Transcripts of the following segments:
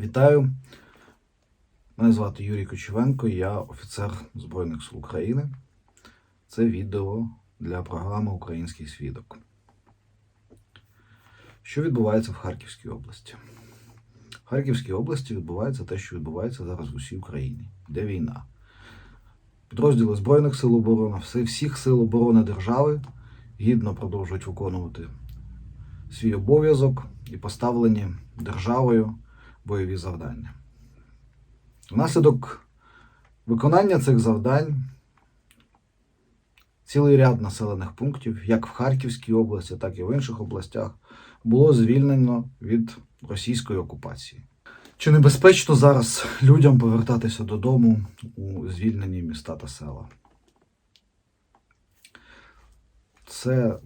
Вітаю. Мене звати Юрій Кочевенко, я офіцер Збройних сил України. Це відео для програми Український свідок. Що відбувається в Харківській області? В Харківській області відбувається те, що відбувається зараз в усій Україні. Йде війна. Підрозділи Збройних сил оборони, всі- всіх сил оборони держави гідно продовжують виконувати свій обов'язок і поставлені державою бойові завдання. Внаслідок виконання цих завдань цілий ряд населених пунктів, як в Харківській області, так і в інших областях, було звільнено від російської окупації. Чи небезпечно зараз людям повертатися додому у звільнені міста та села? Це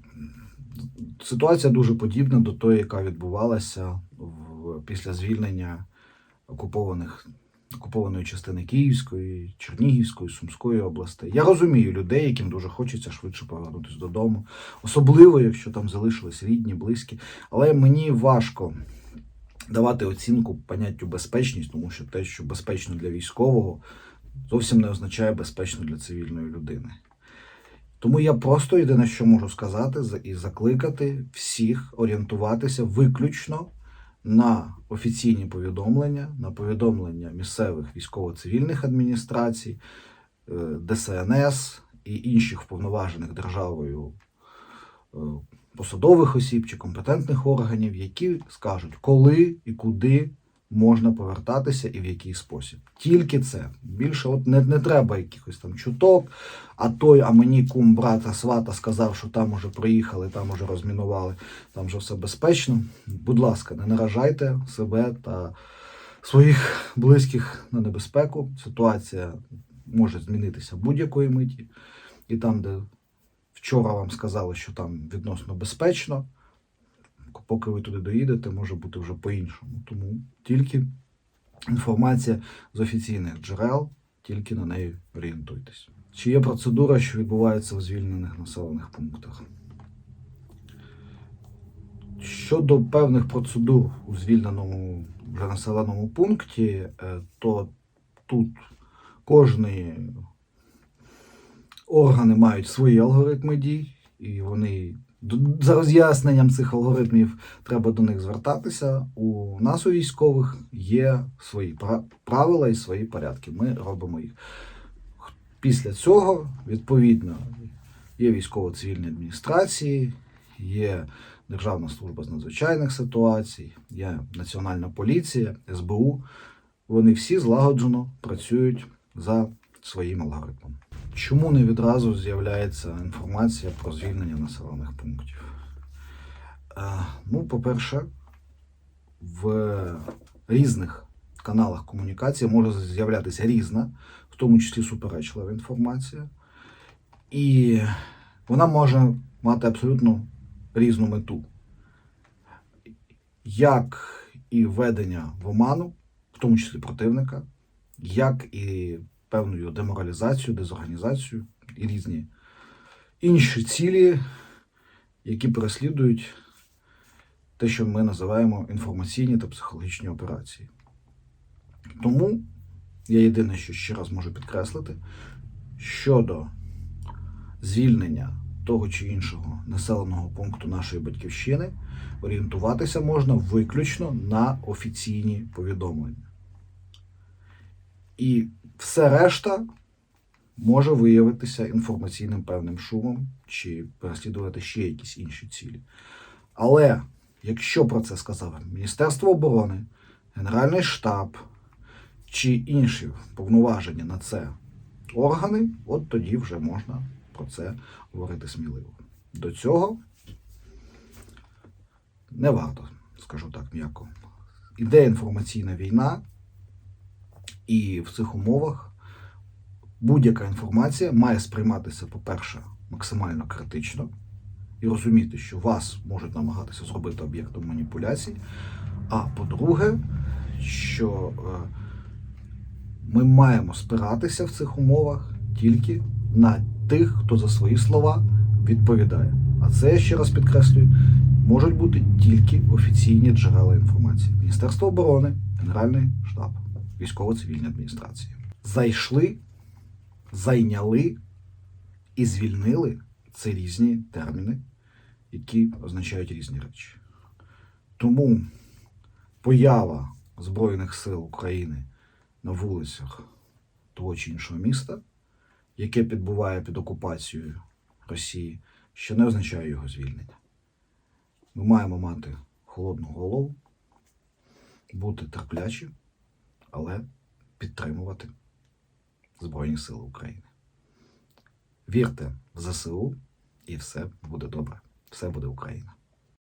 ситуація дуже подібна до тої, яка відбувалася в, після звільнення окупованих окупованої частини Київської, Чернігівської, Сумської областей. Я розумію людей, яким дуже хочеться швидше повернутися додому, особливо якщо там залишились рідні, близькі. Але мені важко давати оцінку поняттю безпечність, тому що те, що безпечно для військового, зовсім не означає безпечно для цивільної людини. Тому я просто єдине, що можу сказати, і закликати всіх орієнтуватися виключно на офіційні повідомлення, на повідомлення місцевих військово-цивільних адміністрацій, е, ДСНС і інших вповноважених державою е, посадових осіб чи компетентних органів, які скажуть, коли і куди можна повертатися і в який спосіб. Тільки це. Більше от не, не треба якихось там чуток, а той, а мені кум брата свата сказав, що там уже проїхали, там уже розмінували, там вже все безпечно. Будь ласка, не наражайте себе та своїх близьких на небезпеку. Ситуація може змінитися будь-якої миті. І там, де вчора вам сказали, що там відносно безпечно, поки ви туди доїдете, може бути вже по-іншому. Тому тільки інформація з офіційних джерел, тільки на неї орієнтуйтесь. Чи є процедура, що відбувається в звільнених населених пунктах? Щодо певних процедур у звільненому вже населеному пункті, е, то тут кожні органи мають свої алгоритми дій, і вони за роз'ясненням цих алгоритмів треба до них звертатися. У нас у військових є свої правила і свої порядки. Ми робимо їх. Після цього, відповідно, є військово-цивільні адміністрації, є Державна служба з надзвичайних ситуацій, є Національна поліція, СБУ. Вони всі злагоджено працюють за своїм алгоритмом. Чому не відразу з'являється інформація про звільнення населених пунктів? Е, Ну, по-перше, в різних каналах комунікації може з'являтися різна, в тому числі суперечлива інформація. І вона може мати абсолютно різну мету. Як і введення в оману, в тому числі противника, як і певною деморалізацію, дезорганізацію і різні інші цілі, які переслідують те, що ми називаємо інформаційні та психологічні операції. Тому я єдине, що ще раз можу підкреслити, щодо звільнення того чи іншого населеного пункту нашої батьківщини, орієнтуватися можна виключно на офіційні повідомлення. І все решта може виявитися інформаційним певним шумом чи переслідувати ще якісь інші цілі. Але якщо про це сказали Міністерство оборони, Генеральний штаб чи інші повноважені на це органи, от тоді вже можна про це говорити сміливо. До цього не варто, скажу так м'яко. Іде інформаційна війна, і в цих умовах будь-яка інформація має сприйматися, по-перше, максимально критично і розуміти, що вас можуть намагатися зробити об'єктом маніпуляцій. А по-друге, що е, ми маємо спиратися в цих умовах тільки на тих, хто за свої слова відповідає. А це, я ще раз підкреслюю, можуть бути тільки офіційні джерела інформації: Міністерство оборони, Генеральний штаб військово-цивільної адміністрації. Зайшли, зайняли і звільнили це різні терміни, які означають різні речі. Тому поява Збройних сил України на вулицях того чи іншого міста, яке підбуває під окупацією Росії, ще не означає його звільнення. Ми маємо мати холодну голову, бути терплячі, але підтримувати Збройні Сили України. Вірте в ЗСУ, і все буде добре. Все буде Україна.